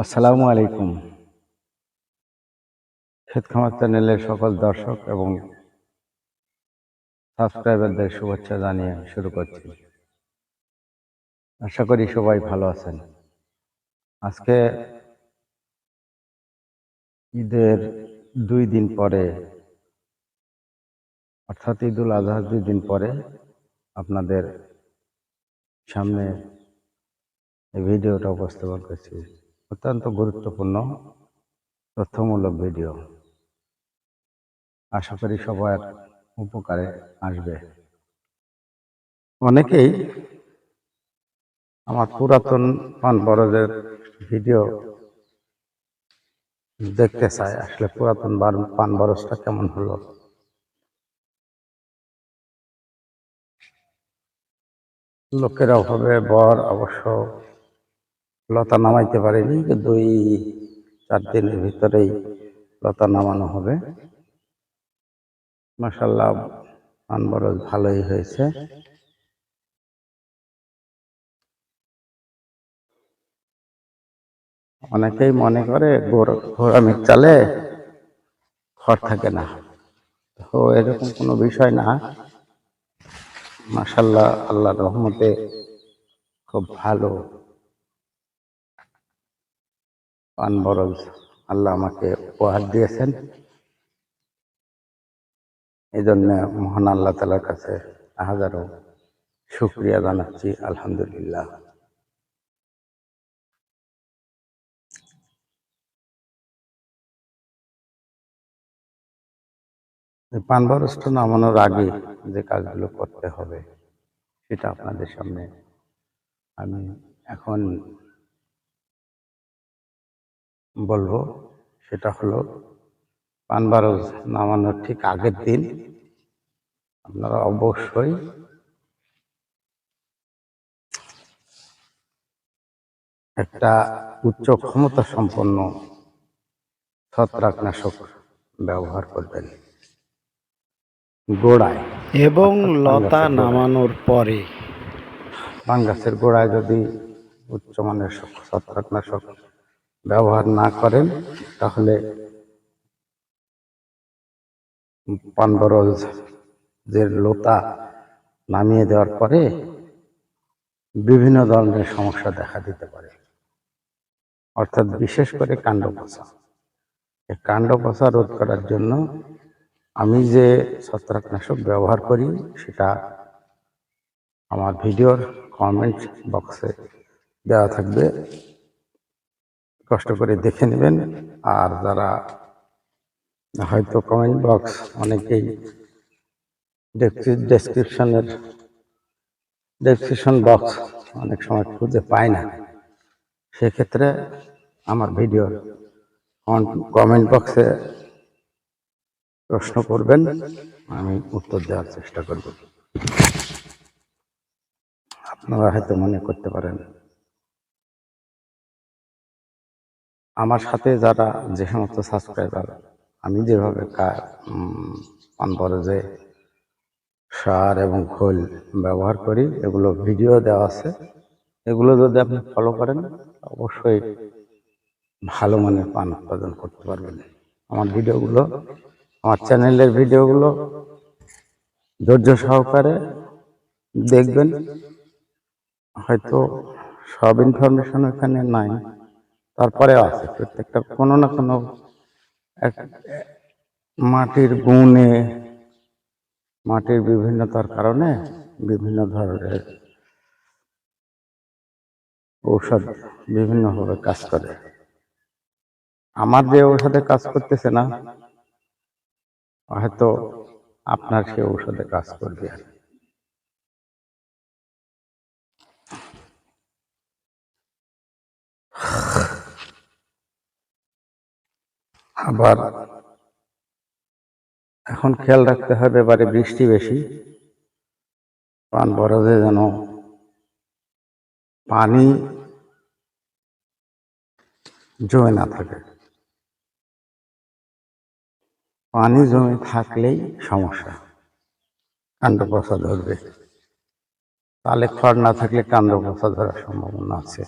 আসসালামু আলাইকুম। ক্ষেত খামার চ্যানেলের সকল দর্শক এবং সাবস্ক্রাইবারদের শুভেচ্ছা জানিয়ে শুরু করছি। আশা করি সবাই ভালো আছেন। আজকে ঈদের দুই দিন পরে, অর্থাৎ ঈদুল আজহার দুই দিন পরে আপনাদের সামনে এই ভিডিওটা উপস্থাপন করছি। অত্যন্ত গুরুত্বপূর্ণ, তথ্যমূলক ভিডিও। আশা করি সবার উপকারে আসবে। অনেকেই আমার পুরাতন পান বরজের ভিডিও দেখতে চায়, আসলে পুরাতন পান বরজটা কেমন হলো। লোকের অভাবে বর, অবশ্য লতা নামাইতে পারেনি দুই, চার দিনের ভিতরেই লতা নামানো হবে। মাসাল্লাহ বরজ ভালোই হয়েছে। অনেকেই মনে করে গোড়ামির চালে খড় থাকে না। তো এরকম কোনো বিষয় না। মাসাল্লাহ আল্লাহ রহমতে খুব ভালো পান বরজ আল্লাহ আমাকে উপহার দিয়েছেন। এই জন্য মহান আল্লাহ তালার কাছে হাজারো শুক্রিয়া জানাচ্ছি, আলহামদুলিল্লাহ। এই পান বরজটা নামানোর আগে যে কাজগুলো করতে হবে, সেটা আপনাদের সামনে আমি এখন বলব সেটা হলো পান বারজ নামানোর ঠিক আগের দিন আপনারা অবশ্যই একটা উচ্চ ক্ষমতা সম্পন্ন ছত্রাকনাশক ব্যবহার করবেন। গোড়ায় এবং লতা নামানোর পরে। পান গাছের গোড়ায় যদি উচ্চমানের ছত্রাকনাশক ব্যবহার না করেন, তাহলে পানবরজ যে লতা নামিয়ে দেওয়ার পরে বিভিন্ন ধরনের সমস্যা দেখা দিতে পারে। অর্থাৎ বিশেষ করে কাণ্ড পচা এই কাণ্ড পচা রোধ করার জন্য আমি যে ছত্রাকনাশক ব্যবহার করি, সেটা আমার ভিডিওর কমেন্ট বক্সে দেওয়া থাকবে। কষ্ট করে দেখে নেবেন। আর যারা হয়তো কমেন্ট বক্স অনেকেই ডেসক্রিপশনের ডেসক্রিপশন বক্স অনেক সময় খুঁজে পায় না। সেক্ষেত্রে আমার ভিডিওর কমেন্ট বক্সে প্রশ্ন করবেন, আমি উত্তর দেওয়ার চেষ্টা করব। আপনারা হয়তো মনে করতে পারেন আমার সাথে যারা যে সমস্ত সাবস্ক্রাইবার আমি যেভাবে পান বরজে সার এবং খোল ব্যবহার করি, এগুলো ভিডিও দেওয়া আছে। এগুলো যদি আপনি ফলো করেন, অবশ্যই ভালো মানের পান উৎপাদন করতে পারবেন। আমার ভিডিওগুলো আমার চ্যানেলের ভিডিওগুলো ধৈর্য সহকারে দেখবেন। হয়তো সব ইনফরমেশন এখানে নাই। তারপরে আছে প্রত্যেকটা, কোনো না কোনো মাটির গুণে, মাটির বিভিন্নতার কারণে বিভিন্ন ধরনের ঔষধ বিভিন্নভাবে কাজ করে আমার যে ঔষধে কাজ করতেছে না, হয়তো আপনার সে ঔষধে কাজ করবে আর। আবার এখন খেয়াল রাখতে হবে এবারে বৃষ্টি বেশি। পান বরজে যেন পানি জমে না থাকে। পানি জমে থাকলেই সমস্যা। কাণ্ড পচা ধরবে। তাহলে খড় না থাকলে কাণ্ড পচা ধরার সম্ভাবনা আছে।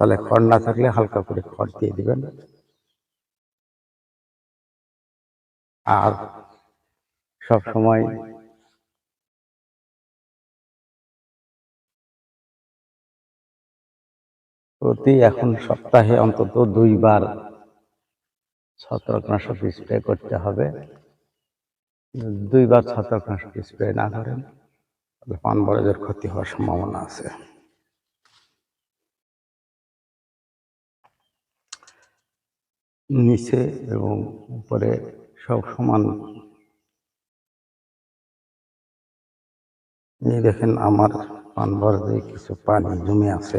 তাহলে খড় না থাকলে হালকা করে খড় দিয়ে দিবেন। আর সব সময় প্রতি এখন সপ্তাহে অন্তত দুইবার ছত্রাকনাশক স্প্রে করতে হবে। দুইবার ছত্রাকনাশক স্প্রে না করেন পান বরজের ক্ষতি হওয়ার সম্ভাবনা আছে। নিচে এবং উপরে সব সমান। এই দেখেন আমার পান বরজে কিছু পানি জমে আছে।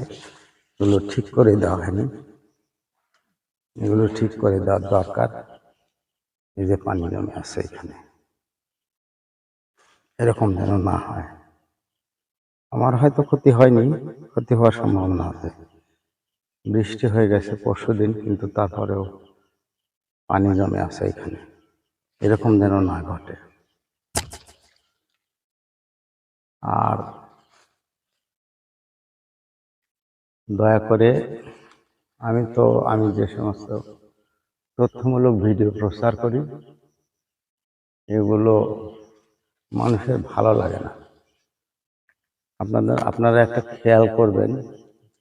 এগুলো ঠিক করে দেওয়া হয়নি। এগুলো ঠিক করে দেওয়ার দরকার। এই যে পানি জমে আছে এখানে। এরকম যেন না হয়। আমার হয়তো ক্ষতি হয়নি। ক্ষতি হওয়ার সম্ভাবনা আছে। বৃষ্টি হয়ে গেছে পরশু দিন কিন্তু তারপরেও পানি জমে আছে এখানে। এরকম যেন না ঘটে। আর দয়া করে আমি তো, আমি যে সমস্ত তথ্যমূলক ভিডিও প্রচার করি, এগুলো মানুষের ভালো লাগে না। আপনাদের, আপনারা একটা খেয়াল করবেন,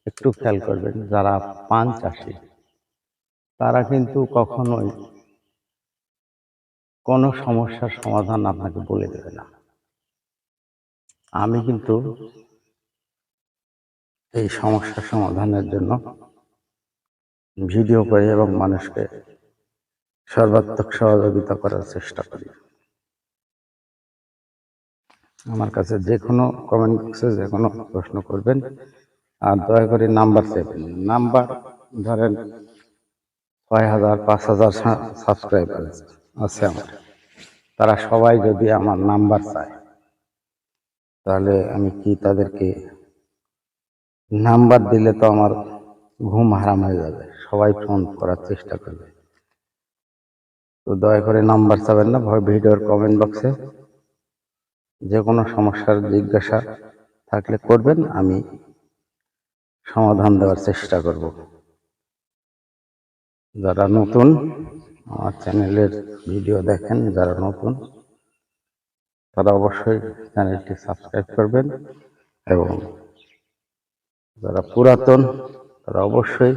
একটু খেয়াল করবেন, যারা পান চাষি, তারা কিন্তু কখনোই কোনো সমস্যার সমাধান আপনাকে বলে দেবে না। আমি কিন্তু এই সমস্যার সমাধানের জন্য ভিডিও করি এবং মানুষকে সর্বাত্মক সহযোগিতা করার চেষ্টা করি। আমার কাছে যে কোনো কমেন্ট বক্সে যে কোনো প্রশ্ন করবেন, আর দয়া করে নাম্বার চাইবেন নাম্বার ধরেন ছয় হাজার, পাঁচ হাজার সাবস্ক্রাইবার আছে আমার। তারা সবাই যদি আমার নাম্বার চায়, তাহলে আমি কি তাদেরকে নাম্বার দিলে তো আমার ঘুম হারাম হয়ে যাবে। সবাই ফোন করার চেষ্টা করবে। তো দয়া করে নাম্বার চাবেন না ভিডিওর কমেন্ট বক্সে যে কোনো সমস্যার জিজ্ঞাসা থাকলে করবেন, আমি সমাধান দেওয়ার চেষ্টা করব। যারা নতুন আমার চ্যানেলের ভিডিও দেখেন যারা নতুন, তারা অবশ্যই চ্যানেলটি সাবস্ক্রাইব করবেন এবং যারা পুরাতন, তারা অবশ্যই